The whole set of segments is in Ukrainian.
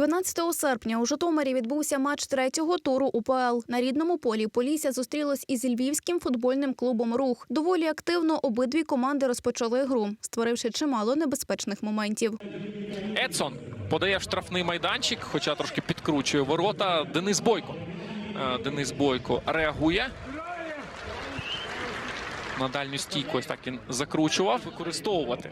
12 серпня у Житомирі відбувся матч третього туру УПЛ. На рідному полі Полісся зустрілось із львівським футбольним клубом Рух. Доволі активно обидві команди розпочали гру, створивши чимало небезпечних моментів. Едсон подає в штрафний майданчик, хоча трошки підкручує ворота. Денис Бойко. Е, Денис Бойко реагує. На дальню стійку ось так він закручував. Використовувати.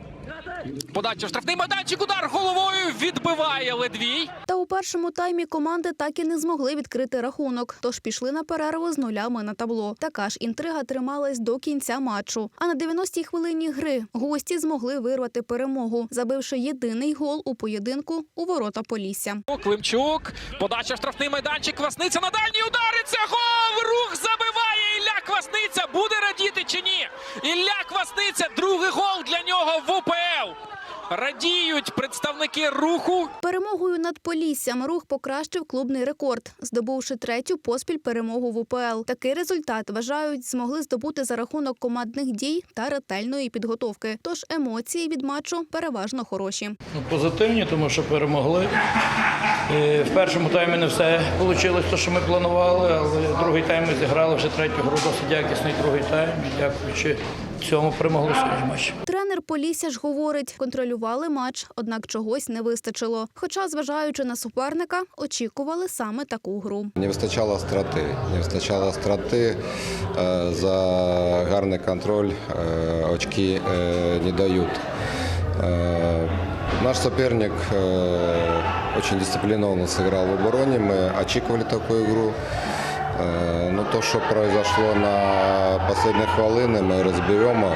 Подача в штрафний майданчик. Удар головою відбиває Ледвій. Та у першому таймі команди так і не змогли відкрити рахунок, тож пішли на перерву з нулями на табло. Така ж інтрига трималась до кінця матчу. А на 90-й хвилині гри гості змогли вирвати перемогу, забивши єдиний гол у поєдинку у ворота Полісся. Климчук. Подача в штрафний майданчик. Квасниця на дальній удари. Це гол. Рух Квасниця. Другий гол для нього в УПЛ. Радіють представники руху. Перемогою над Поліссям рух покращив клубний рекорд, здобувши третю поспіль перемогу в УПЛ. Такий результат вважають змогли здобути за рахунок командних дій та ретельної підготовки. Тож емоції від матчу переважно хороші. Ну, Позитивні, тому що перемогли. Е, В першому таймі не все вийшло, те, що ми планували, але другий тайм ми зіграли вже третю гру, досить якісний другий тайм. Дякуючи цьому перемогли сьогодні матч. Тренер Полісся ж говорить, контролювали матч, однак чогось не вистачило. Хоча, зважаючи на суперника, очікували саме таку гру. Не вистачало остроти. Не вистачало остроти. Е, За гарний контроль е, очки е, не дають. Е, Наш соперник э, очень дисциплинированно сыграл в обороне. Мы очікували такую игру. Э, Но то, что произошло на последних хвилини, ми розберемо.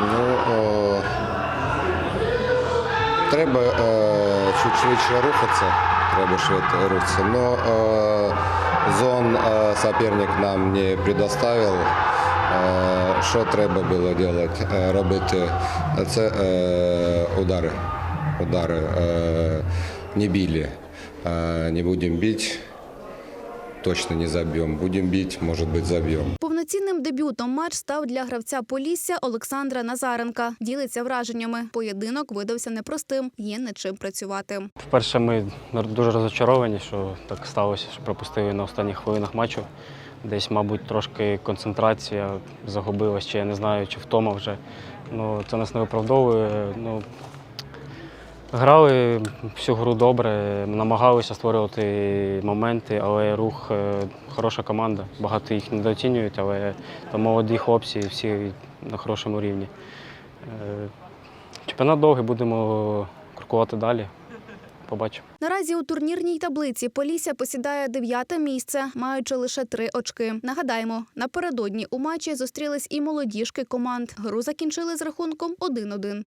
Ну, е, Треба е, чуть швидше рухатися. Треба швидше рухатися. Но е, зон е, соперник нам не предоставив. Е, що треба було делать, е, робити? Це е, удари. Удари е, не били. Е, не будемо бити. Точно не заб'ємо. Будемо бити, може бути, заб'ємо. Повноцінним дебютом матч став для гравця Полісся Олександра Назаренка. Ділиться враженнями. Поєдинок видався непростим. Є над чим працювати. Вперше ми дуже розочаровані, що так сталося, що пропустили на останніх хвилинах матчу. Десь, мабуть, трошки концентрація загубилась, чи я не знаю, чи втома вже. Ну, це нас не виправдовує. Ну, грали всю гру добре, намагалися створювати моменти, але рух е, хороша команда. Багато їх недооцінюють, але там молоді хлопці, всі на хорошому рівні. Е, Чемпіонат довгий, будемо крокувати далі. Побачимо. Наразі у турнірній таблиці Полісся посідає дев'яте місце, маючи лише три очки. Нагадаємо, напередодні у матчі зустрілись і молодіжки команд. Гру закінчили з рахунком 1-1.